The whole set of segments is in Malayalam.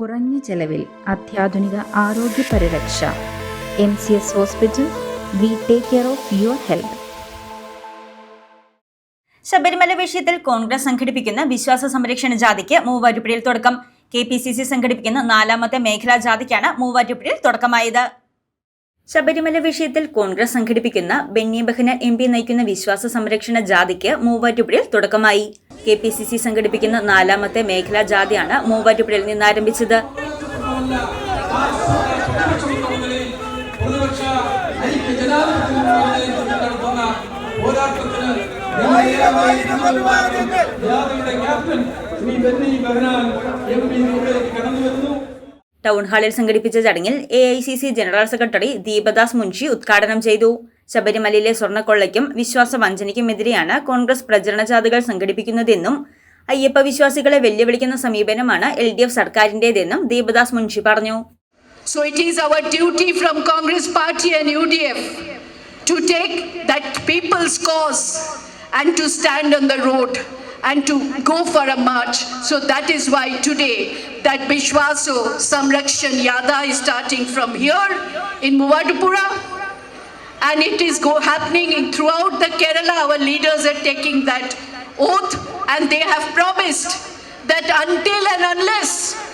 കുറഞ്ഞ ചെലവിൽ അത്യാധുനിക ആരോഗ്യ പരിരക്ഷ. M C S hospital we take care of your health. Sabarimala വിഷയത്തിൽ കോൺഗ്രസ് സംഘടിപ്പിക്കുന്ന വിശ്വാസ സംരക്ഷണ ജാഥയ്ക്ക് മൂവാറ്റുപുഴയിൽ തുടക്കം. കെ പി സി സി സംഘടിപ്പിക്കുന്ന നാലാമത്തെ മേഖലാ ജാഥയ്ക്കാണ് മൂവാറ്റുപുഴയിൽ തുടക്കമായത്. ശബരിമല വിഷയത്തിൽ കോൺഗ്രസ് സംഘടിപ്പിക്കുന്ന ബെന്നി ബഹന എം പി നയിക്കുന്ന വിശ്വാസ സംരക്ഷണ ജാഥയ്ക്ക് മൂവാറ്റുപുഴയിൽ തുടക്കമായി കെ പി സി സി സംഘടിപ്പിക്കുന്ന നാലാമത്തെ മേഖലാ ജാഥയാണ് മൂവാറ്റുപുഴയിൽ നിന്ന് ആരംഭിച്ചത് ജാഥയുടെ captain Shri Benny Behanan M P കടന്നു വരുന്നു ടൗൺ ഹാളിൽ സംഘടിപ്പിച്ച ചടങ്ങിൽ A I C C general secretary Deepadas Munshi ഉദ്ഘാടനം ചെയ്തു. ശബരിമലയിലെ സ്വർണക്കൊള്ളയ്ക്കും വിശ്വാസ വഞ്ചനയ്ക്കുമെതിരെയാണ് കോൺഗ്രസ് പ്രചരണ ജാഥകൾ സംഘടിപ്പിക്കുന്നതെന്നും അയ്യപ്പ വിശ്വാസികളെ വെല്ലുവിളിക്കുന്ന സമീപനമാണ് എൽ ഡി എഫ് സർക്കാരിന്റേതെന്നും ദീപദാസ് മുൻഷി പറഞ്ഞു. So it is our duty from Congress Party and UDF to take that people's cause and to stand on the road. And to go for a march. So that is why today that Bishwaso Samrakshan Yada is starting from here in Muvadupura and it is go happening in throughout the Kerala. Our leaders are taking that oath and they have promised that until and unless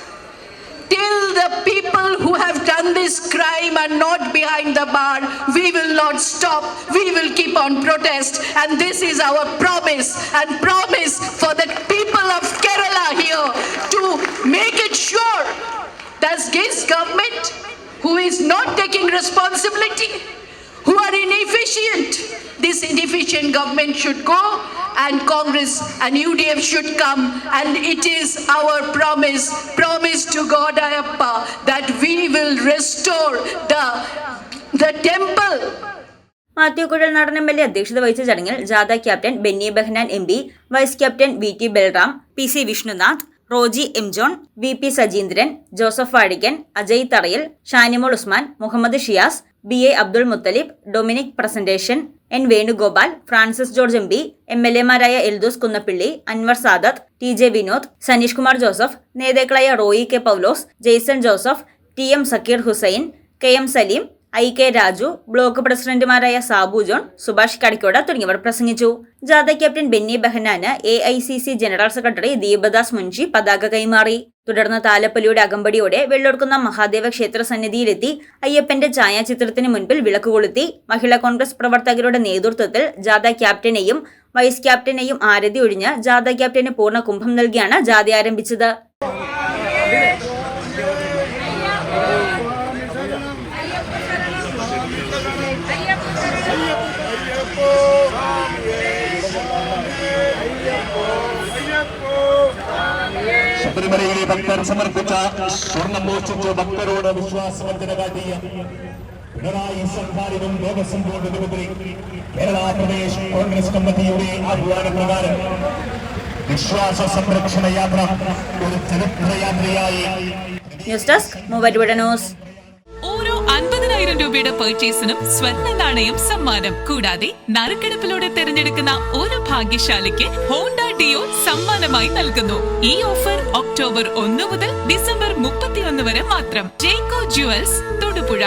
till the people who have done this crime are not behind the bar, we will not stop. We will keep on protest. And this is our promise and promise for the people of Kerala here to make it sure that this government who is not taking responsibility, this inefficient government should go and Congress and UDF should come and it is our promise, promise to God Ayappa that we will restore the, the temple Mathew കുഴൽ നടൻ എം എൽ എ അധ്യക്ഷത വഹിച്ച ചടങ്ങിൽ ജാഥ captain Benny Behnan M P vice captain V T Balram P C Vishnunath Roji M John V P Sajeendran Joseph Vadikkan Ajay Tharayil Shanimol Usman Muhammad Shiyas B A Abdul Muthalib Dominic Presentation N Venugopal Francis George M B M L എമാരായ Eldhose Kunnappilly Anwar Sadath T J Vinod Saneesh Kumar Joseph നേതാക്കളായ Roy K Paulose Jaison Joseph T M Zakir Hussain K M Saleem I K Raju block പ്രസിഡന്റുമാരായ സാബു ജോൺ സുഭാഷ് കടിക്കോട തുടങ്ങിയവർ പ്രസംഗിച്ചു. ജാഥ captain Benny Behanan A I C C general secretary Deepadas Munshi പതാക കൈമാറി. തുടർന്ന് താലപ്പൊലിയുടെ അകമ്പടിയോടെ വെള്ളൊടുക്കുന്ന മഹാദേവ ക്ഷേത്ര സന്നിധിയിലെത്തി അയ്യപ്പന്റെ ഛായാചിത്രത്തിന് മുൻപിൽ വിളക്ക് കൊളുത്തി. മഹിളാ കോൺഗ്രസ് പ്രവർത്തകരുടെ നേതൃത്വത്തിൽ ജാഥ ക്യാപ്റ്റനെയും വൈസ് ക്യാപ്റ്റനെയും ആരതി ഒഴിഞ്ഞ് ജാഥ ക്യാപ്റ്റന് പൂർണ കുംഭം നൽകിയാണ് ജാഥ ആരംഭിച്ചത്. ശബരിമലയിലെ ഭക്തർ സമർപ്പിച്ച സ്വർണം മോഷിച്ച് ഭക്തരോട് വിശ്വാസവർദ്ധന കാട്ടിയ പിണറായി സർക്കാരിനും ദേവസ്വം ബോർഡ് മുഖ്യമന്ത്രി കേരള പ്രദേശ് കോൺഗ്രസ് കമ്മിറ്റിയുടെ ആഹ്വാന പ്രകാരം വിശ്വാസ സംരക്ഷണ യാത്ര ഒരു ചരിത്രയാത്രയായി ന്യൂസ് ഡെസ്ക് ന്യൂസ്. ഓരോ അൻപതിനായിരം രൂപയുടെ പർച്ചേസിനും സ്വർണ നാണയം സമ്മാനം. കൂടാതെ നറുക്കെടുപ്പിലൂടെ തിരഞ്ഞെടുക്കുന്ന ഒരു ഭാഗ്യശാലിക്ക് ഹോണ്ട ഡിയോ സമ്മാനമായി നൽകുന്നു. ഈ ഓഫർ ഒക്ടോബർ ഒന്ന് മുതൽ ഡിസംബർ മുപ്പത്തിയൊന്ന് വരെ മാത്രം. ജേക്കോ ജുവൽസ് തൊടുപുഴ.